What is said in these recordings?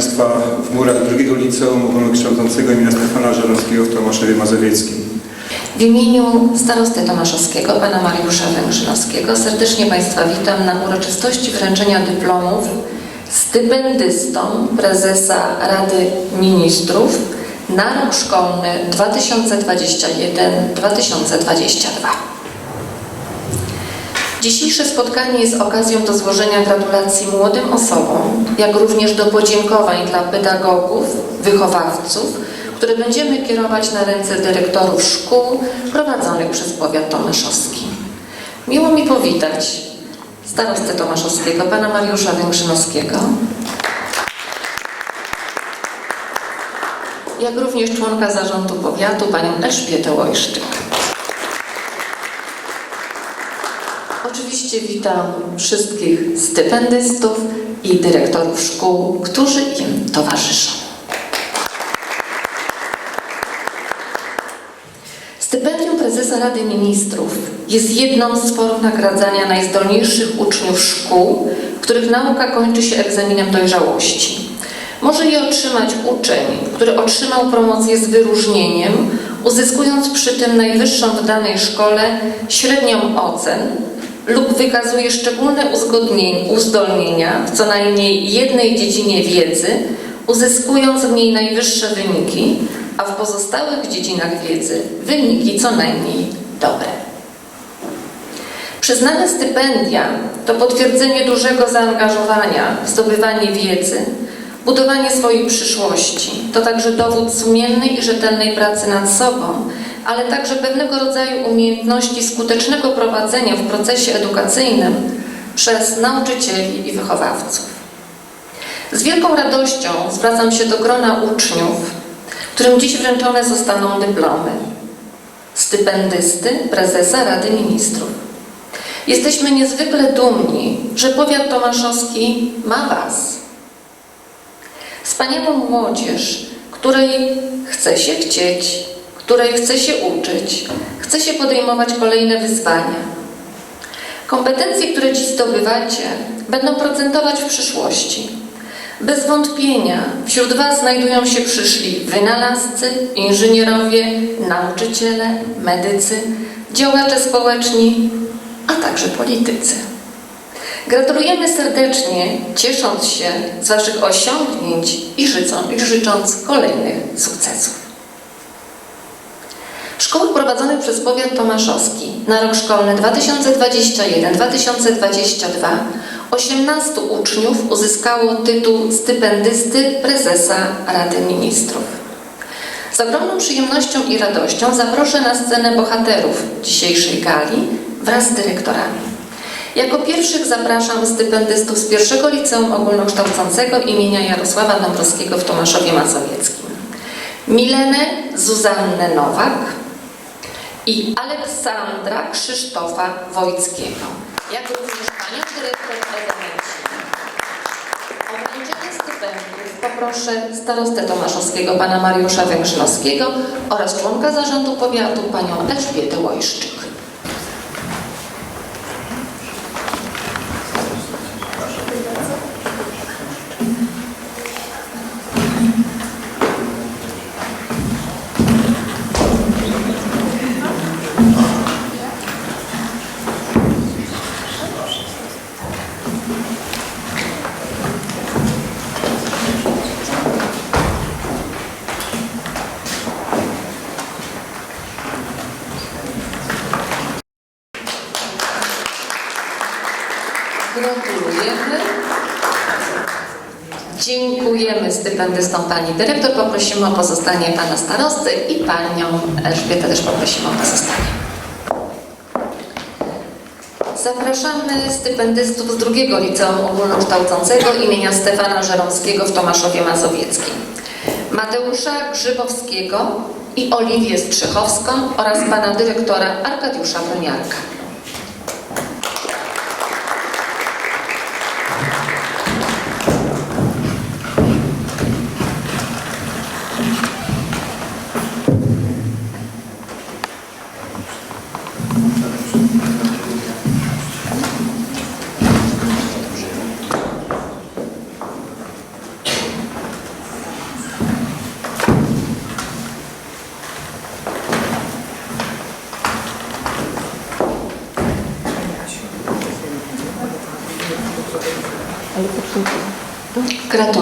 Państwa w murach drugiego liceum ogólnokształcącego imienia Stefana Żeromskiego w Tomaszowie Mazowieckim. W imieniu starosty tomaszowskiego, pana Mariusza Węgrzynowskiego, serdecznie Państwa witam na uroczystości wręczenia dyplomów stypendystom prezesa Rady Ministrów na rok szkolny 2021-2022. Dzisiejsze spotkanie jest okazją do złożenia gratulacji młodym osobom, jak również do podziękowań dla pedagogów, wychowawców, które będziemy kierować na ręce dyrektorów szkół prowadzonych przez powiat tomaszowski. Miło mi powitać starostę tomaszowskiego, pana Mariusza Węgrzynowskiego, jak również członka zarządu powiatu, panią Elżbietę Łojszczyk. Oczywiście witam wszystkich stypendystów i dyrektorów szkół, którzy im towarzyszą. Stypendium prezesa Rady Ministrów jest jedną z form nagradzania najzdolniejszych uczniów szkół, których nauka kończy się egzaminem dojrzałości. Może je otrzymać uczeń, który otrzymał promocję z wyróżnieniem, uzyskując przy tym najwyższą w danej szkole średnią ocen lub wykazuje szczególne uzdolnienia w co najmniej jednej dziedzinie wiedzy, uzyskując w niej najwyższe wyniki, a w pozostałych dziedzinach wiedzy wyniki co najmniej dobre. Przyznane stypendia to potwierdzenie dużego zaangażowania w zdobywanie wiedzy, budowanie swojej przyszłości. To także dowód sumiennej i rzetelnej pracy nad sobą, ale także pewnego rodzaju umiejętności skutecznego prowadzenia w procesie edukacyjnym przez nauczycieli i wychowawców. Z wielką radością zwracam się do grona uczniów, którym dziś wręczone zostaną dyplomy stypendysty prezesa Rady Ministrów. Jesteśmy niezwykle dumni, że powiat tomaszowski ma Was. Wspaniałą młodzież, której chce się chcieć, której chce się uczyć, chce się podejmować kolejne wyzwania. Kompetencje, które dziś zdobywacie, będą procentować w przyszłości. Bez wątpienia wśród Was znajdują się przyszli wynalazcy, inżynierowie, nauczyciele, medycy, działacze społeczni, a także politycy. Gratulujemy serdecznie, ciesząc się z Waszych osiągnięć i życząc, i życząc kolejnych sukcesów. Szkoły prowadzone przez powiat tomaszowski na rok szkolny 2021-2022 18 uczniów uzyskało tytuł stypendysty prezesa Rady Ministrów. Z ogromną przyjemnością i radością zaproszę na scenę bohaterów dzisiejszej gali wraz z dyrektorami. Jako pierwszych zapraszam stypendystów z pierwszego liceum ogólnokształcącego imienia Jarosława Dąbrowskiego w Tomaszowie Mazowieckim. Milenę Zuzannę Nowak i Aleksandra Krzysztofa Wojckiego, jak również panią dyrektor Ewenencję. O wręczenie stypendiów poproszę starostę tomaszowskiego pana Mariusza Węgrzynowskiego oraz członka zarządu powiatu panią Elżbietę Łojszczyk. Gratulujemy. Stypendystom pani dyrektor. Poprosimy o pozostanie pana starosty i panią Elżbietę też poprosimy o pozostanie. Zapraszamy stypendystów z drugiego liceum ogólnokształcącego imienia Stefana Żeromskiego w Tomaszowie Mazowieckim. Mateusza Grzybowskiego i Oliwię Strzechowską oraz pana dyrektora Arkadiusza Broniarka.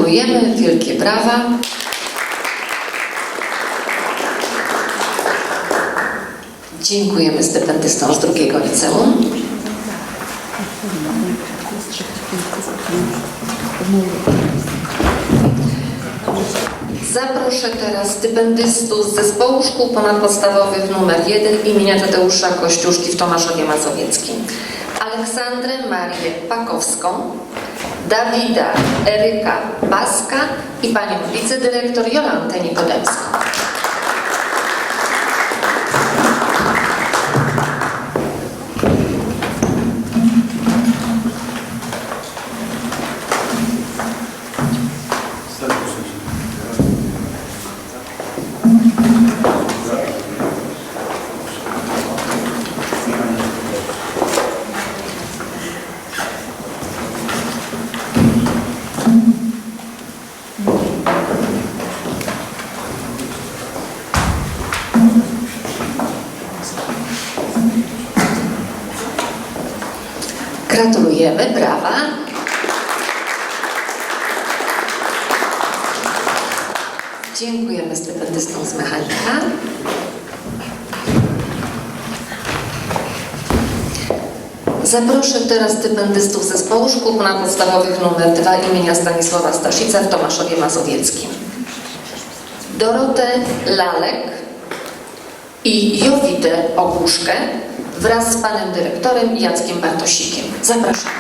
Gratulujemy, wielkie brawa. Dziękujemy stypendystom z drugiego liceum. Zaproszę teraz stypendystów z Zespołu Szkół Ponadpodstawowych nr 1 imienia Tadeusza Kościuszki w Tomaszowie Mazowieckim. Aleksandrę Marię Pakowską, Dawida Eryka Baska i panią wicedyrektor Jolantę Nikodemską. Gratulujemy, brawa. Dziękujemy stypendystom z mechanika. Zaproszę teraz stypendystów zespołu szkół ponadpodstawowych nr 2 imienia Stanisława Staszica w Tomaszowie Mazowieckim. Dorotę Lalek i Jowitę Ogłuszkę wraz z panem dyrektorem Jackiem Bartosikiem. Zapraszam.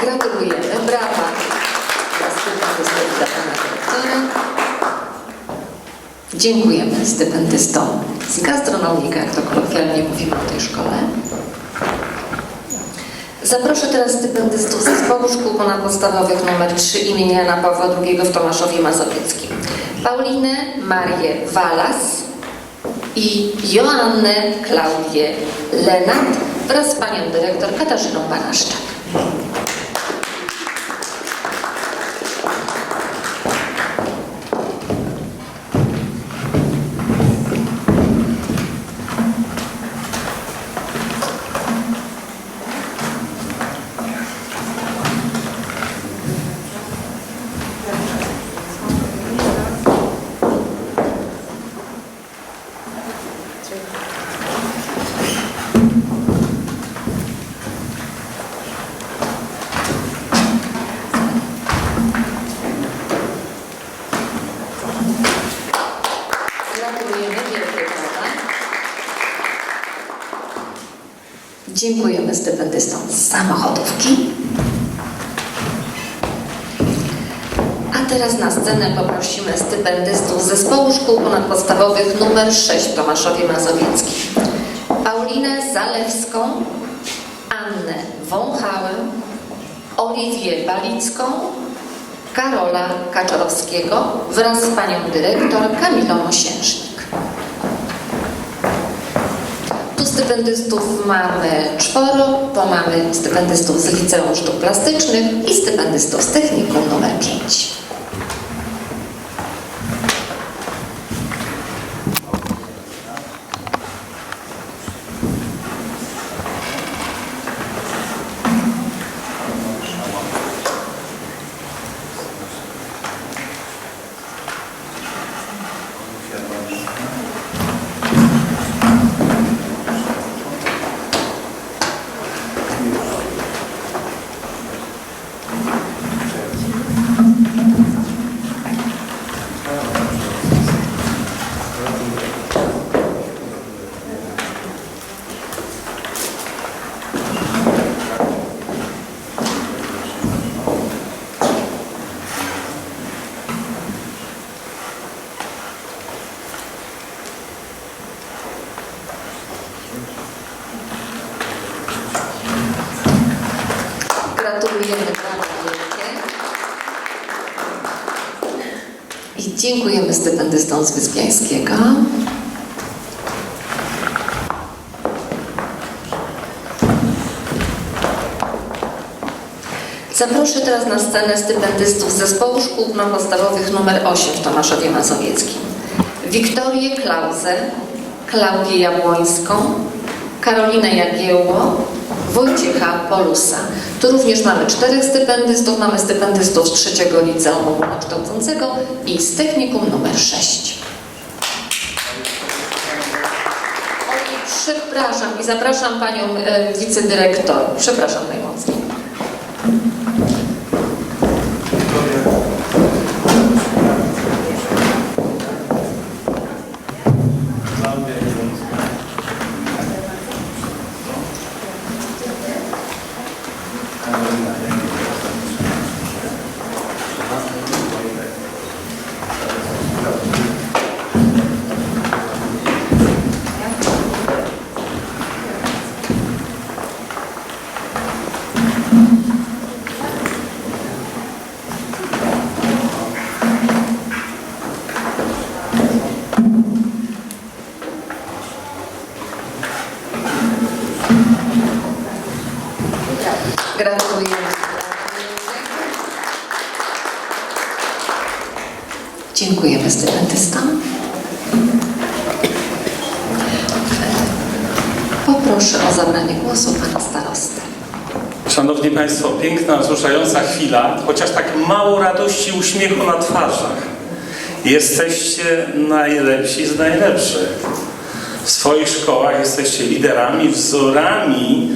Gratulujemy. Brawa dla stypendystów i dla pana dyrektora. Dziękujemy stypendystom z gastronomii, jak to kolokwialnie mówimy o tej szkole. Zaproszę teraz stypendystów z Zespołu Szkół Ponadpodstawowych nr 3 imienia Jana Pawła II w Tomaszowie Mazowieckim. Paulinę Marię Walas i Joannę Klaudię Lenat wraz z panią dyrektor Katarzyną Banaszczak. Gratulujemy, wielkie brawa. Dziękujemy stypendystom z samochodówki. A teraz na scenę poprosimy stypendystów z Zespołu Szkół Ponadpodstawowych nr 6 w Tomaszowie Mazowieckim. Paulinę Zalewską, Annę Wąchałę, Oliwię Balicką, Karola Kaczorowskiego wraz z panią dyrektor Kamilą Osiężnik. Tu stypendystów mamy czworo, bo mamy stypendystów z Liceum Sztuk Plastycznych i stypendystów z Technikum numer 5. I dziękujemy stypendystom z Wyspiańskiego. Zaproszę teraz na scenę stypendystów z Zespołu Szkół Podstawowych nr 8 w Tomaszowie Mazowieckim. Wiktorię Klauzę, Klaudię Jabłońską, Karolinę Jagiełło, Wojciecha Polusa. Tu również mamy czterech stypendystów. Mamy stypendystów z trzeciego liceum ogólnokształcącego i z technikum numer 6. Oj, przepraszam i zapraszam panią e, wicedyrektor. Przepraszam najmocniej. Poproszę o zabranie głosu pana starostę. Szanowni Państwo, piękna, wzruszająca chwila, chociaż tak mało radości i uśmiechu na twarzach. Jesteście najlepsi z najlepszych. W swoich szkołach jesteście liderami, wzorami,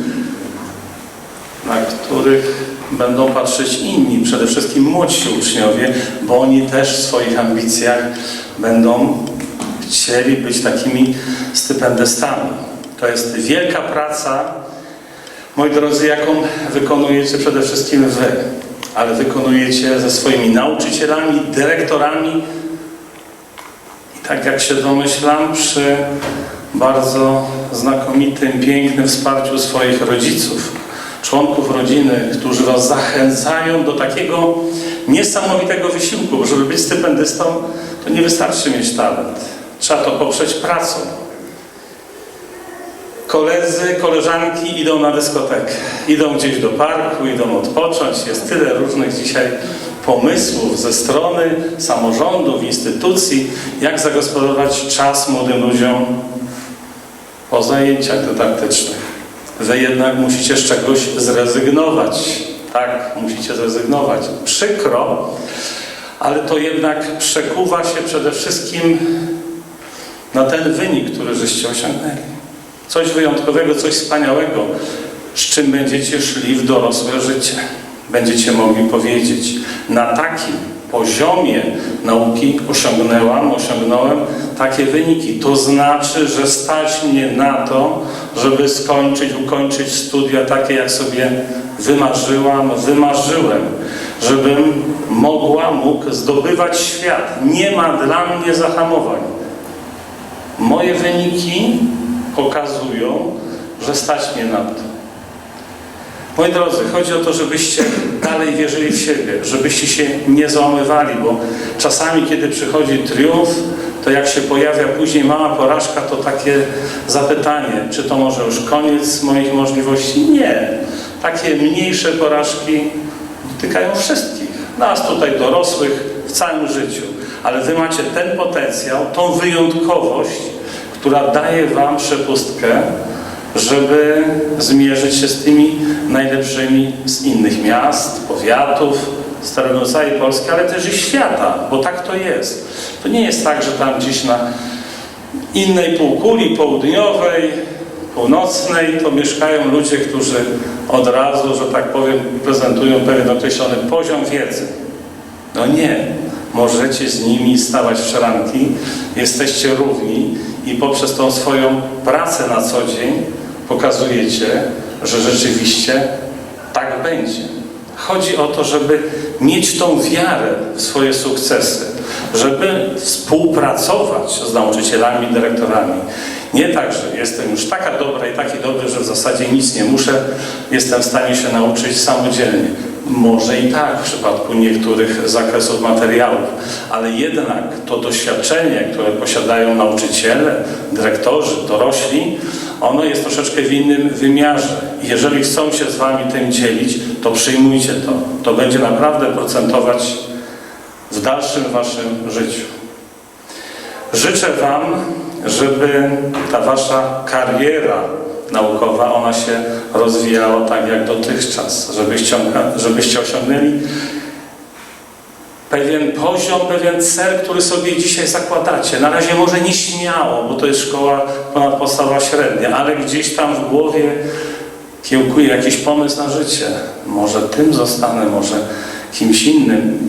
na których będą patrzeć inni, przede wszystkim młodsi uczniowie, bo oni też w swoich ambicjach będą chcieli być takimi stypendystami. To jest wielka praca, moi drodzy, jaką wykonujecie przede wszystkim Wy, ale wykonujecie ze swoimi nauczycielami, dyrektorami i tak jak się domyślam, przy bardzo znakomitym, pięknym wsparciu swoich rodziców, członków rodziny, którzy Was zachęcają do takiego niesamowitego wysiłku, żeby być stypendystą, to nie wystarczy mieć talent. Trzeba to poprzeć pracą. Koledzy, koleżanki idą na dyskotekę, idą gdzieś do parku, idą odpocząć. Jest tyle różnych dzisiaj pomysłów ze strony samorządów, instytucji, jak zagospodarować czas młodym ludziom po zajęciach dydaktycznych. Wy jednak musicie z czegoś zrezygnować. Tak, musicie zrezygnować. Przykro, ale to jednak przekuwa się przede wszystkim na ten wynik, który żeście osiągnęli. Coś wyjątkowego, coś wspaniałego, z czym będziecie szli w dorosłe życie. Będziecie mogli powiedzieć, na takim poziomie nauki osiągnęłam, osiągnąłem takie wyniki. To znaczy, że stać mnie na to, żeby skończyć, ukończyć studia takie, jak sobie wymarzyłam, wymarzyłem, żebym mogła, mógł zdobywać świat. Nie ma dla mnie zahamowań. Moje wyniki pokazują, że stać mnie na to. Moi drodzy, chodzi o to, żebyście dalej wierzyli w siebie, żebyście się nie załamywali, bo czasami, kiedy przychodzi triumf, to jak się pojawia później mała porażka, to takie zapytanie, czy to może już koniec moich możliwości? Nie. Takie mniejsze porażki dotykają wszystkich, nas tutaj dorosłych w całym życiu. Ale wy macie ten potencjał, tą wyjątkowość, która daje wam przepustkę, żeby zmierzyć się z tymi najlepszymi z innych miast, powiatów, terenu całej Polski, ale też i świata, bo tak to jest. To nie jest tak, że tam gdzieś na innej półkuli południowej, północnej to mieszkają ludzie, którzy od razu, że tak powiem, prezentują pewien określony poziom wiedzy. No nie. Możecie z nimi stawać w szranki, jesteście równi i poprzez tą swoją pracę na co dzień pokazujecie, że rzeczywiście tak będzie. Chodzi o to, żeby mieć tą wiarę w swoje sukcesy, żeby współpracować z nauczycielami, dyrektorami. Nie tak, że jestem już taka dobra i taki dobry, że w zasadzie nic nie muszę, jestem w stanie się nauczyć samodzielnie. Może i tak w przypadku niektórych zakresów materiałów, ale jednak to doświadczenie, które posiadają nauczyciele, dyrektorzy, dorośli, ono jest troszeczkę w innym wymiarze. Jeżeli chcą się z Wami tym dzielić, to przyjmujcie to. To będzie naprawdę procentować w dalszym Waszym życiu. Życzę Wam, żeby ta Wasza kariera naukowa, ona się rozwijała tak jak dotychczas, żebyście, żebyście osiągnęli pewien poziom, pewien cel, który sobie dzisiaj zakładacie. Na razie może nie śmiało, bo to jest szkoła ponadpodstawowa średnia, ale gdzieś tam w głowie kiełkuje jakiś pomysł na życie. Może tym zostanę, może kimś innym.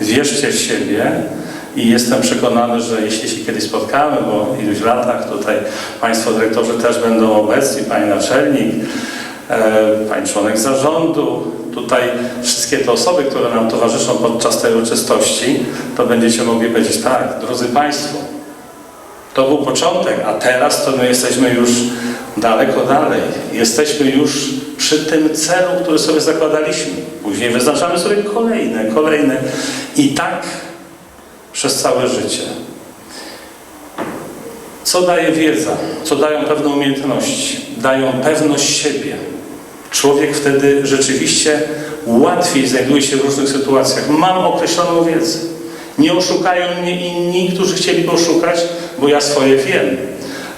Wierzcie w siebie i jestem przekonany, że jeśli się kiedyś spotkamy, bo w iluś latach tutaj Państwo dyrektorzy też będą obecni, Pani Naczelnik, e, Pani członek zarządu, tutaj wszystkie te osoby, które nam towarzyszą podczas tej uroczystości, to będziecie mogli powiedzieć tak, drodzy Państwo, to był początek, a teraz to my jesteśmy już daleko dalej. Jesteśmy już przy tym celu, który sobie zakładaliśmy. Później wyznaczamy sobie kolejne, kolejne i tak przez całe życie. Co daje wiedza? Co dają pewne umiejętności? Dają pewność siebie. Człowiek wtedy rzeczywiście łatwiej znajduje się w różnych sytuacjach. Mam określoną wiedzę. Nie oszukają mnie inni, którzy chcieliby oszukać, bo ja swoje wiem.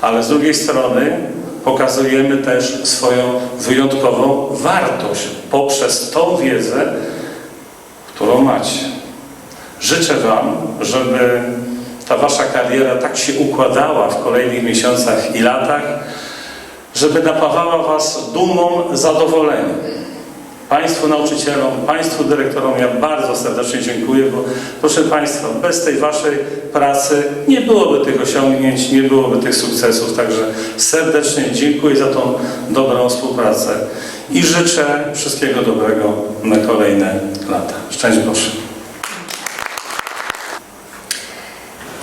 Ale z drugiej strony pokazujemy też swoją wyjątkową wartość poprzez tą wiedzę, którą macie. Życzę Wam, żeby ta Wasza kariera tak się układała w kolejnych miesiącach i latach, żeby napawała Was dumą, zadowoleniem. Państwu nauczycielom, Państwu dyrektorom ja bardzo serdecznie dziękuję, bo proszę Państwa, bez tej Waszej pracy nie byłoby tych osiągnięć, nie byłoby tych sukcesów, także serdecznie dziękuję za tą dobrą współpracę i życzę wszystkiego dobrego na kolejne lata. Szczęść Boże.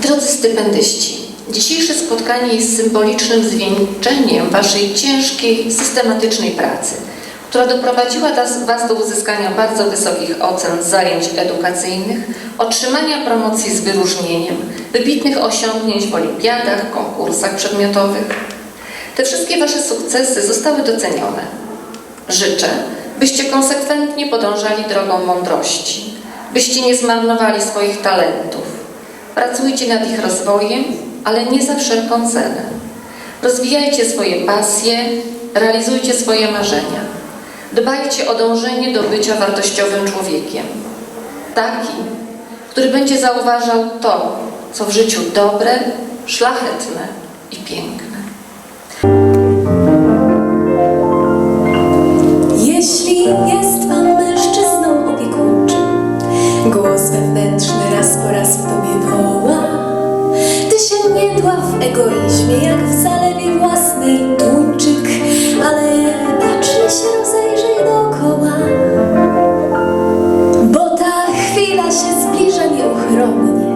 Drodzy stypendyści, dzisiejsze spotkanie jest symbolicznym zwieńczeniem Waszej ciężkiej, systematycznej pracy, która doprowadziła Was do uzyskania bardzo wysokich ocen zajęć edukacyjnych, otrzymania promocji z wyróżnieniem, wybitnych osiągnięć w olimpiadach, konkursach przedmiotowych. Te wszystkie Wasze sukcesy zostały docenione. Życzę, byście konsekwentnie podążali drogą mądrości, byście nie zmarnowali swoich talentów, Pracujcie nad ich rozwojem, ale nie za wszelką cenę. Rozwijajcie swoje pasje, realizujcie swoje marzenia. Dbajcie o dążenie do bycia wartościowym człowiekiem. Takim, który będzie zauważał to, co w życiu dobre, szlachetne i piękne. Jeśli jest wewnętrzny raz po raz w Tobie woła. Ty się nie dław w egoizmie, jak w zalewie własnej tuńczyk, ale bacznie się rozejrzyj dookoła. Bo ta chwila się zbliża nieuchronnie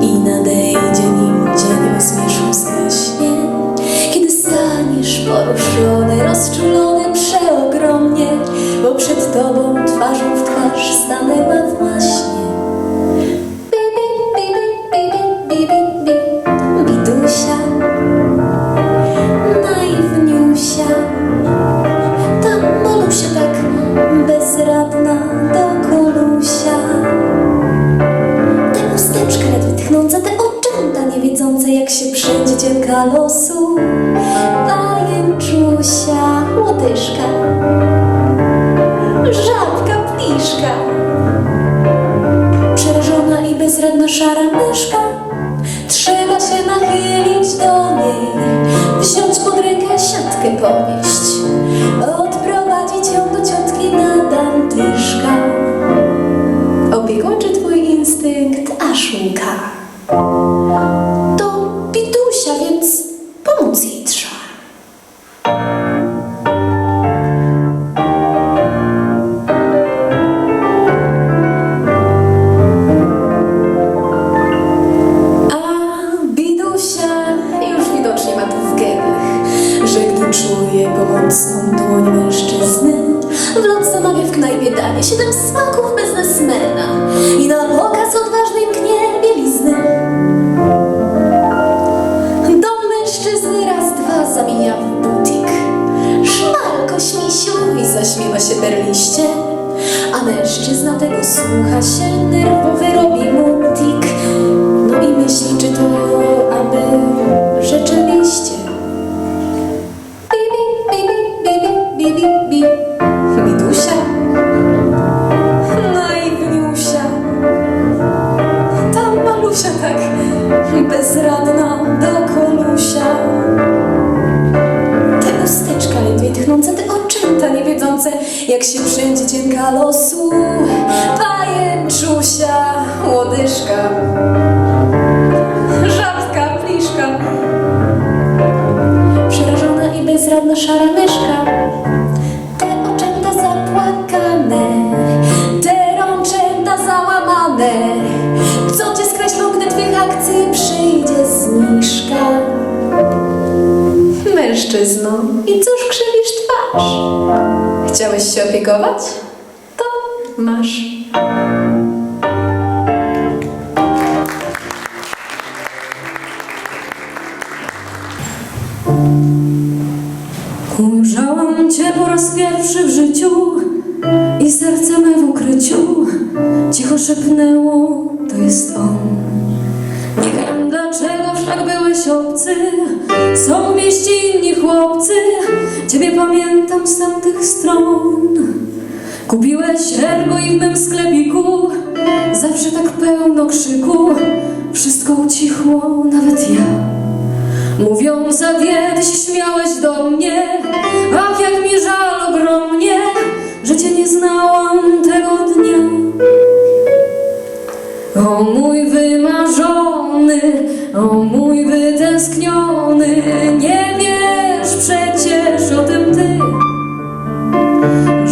i nadejdzie nim dzień o zmierzchu zgaśnie. Kiedy staniesz poruszony, rozczulony przeogromnie, bo przed tobą twarzą w twarz stanęła lados Mężczyzno, i cóż krzywisz twarz? Chciałeś się opiekować? To masz. Ujrzałam Cię po raz pierwszy w życiu i serce me w ukryciu cicho szepnęło, obcy, są mieści inni chłopcy, Ciebie pamiętam z tamtych stron. Kupiłeś ergo i w mym sklepiku, zawsze tak pełno krzyku, wszystko ucichło, nawet ja. Mówią za diety się śmiałeś do mnie. Ach, jak mi żal ogromnie Że cię nie znałam tego dnia O mój wymarzony O mój wytęskniony Nie wiesz przecież o tym ty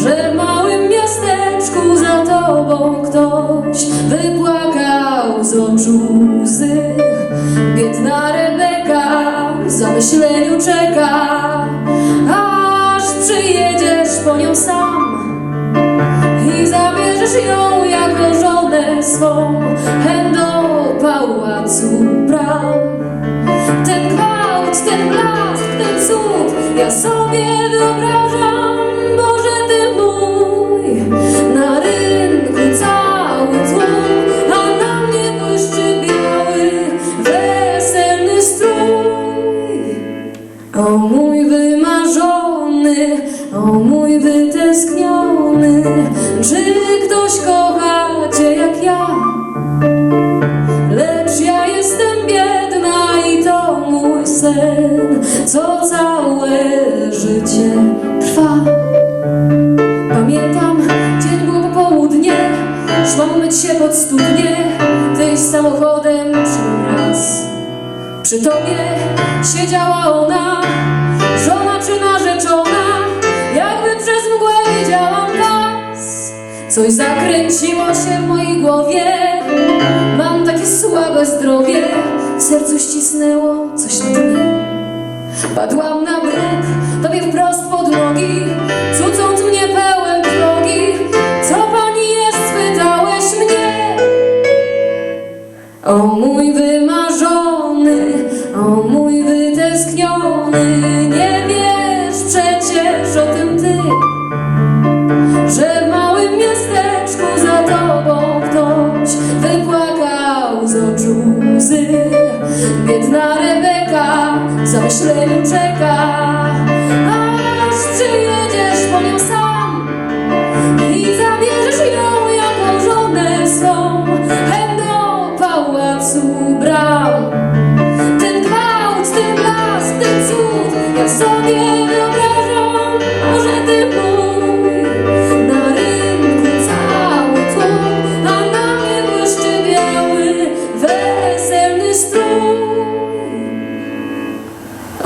Że w małym miasteczku za tobą ktoś Wypłakał z oczu łzy. Biedna Rebeka w zamyśleniu czeka, aż przyjedziesz po nią sam i zabierzesz ją żonę swą hen do pałacu bram. Ten gwałt, ten blask, ten cud, ja sobie wyobrażam, Boże Ty mój, na rynku cały tłum, a na mnie błyszczy biały, weselny strój. O mój wymarzony, o mój wytęskniony, czy ktoś kocha szłam myć się pod studnie, wyjść samochodem przy raz. Przy tobie siedziała ona, żona czy narzeczona, jakby przez mgłę widziałam was. Coś zakręciło się w mojej głowie, mam takie słabe zdrowie, w sercu ścisnęło coś na dnie. Padłam na bruk, tobie wprost pod nogi,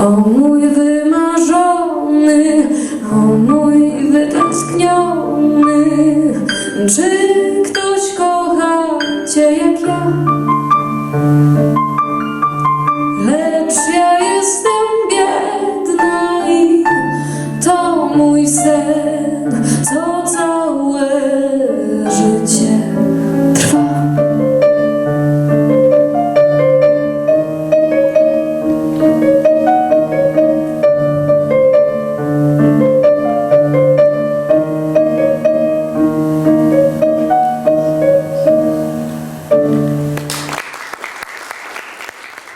O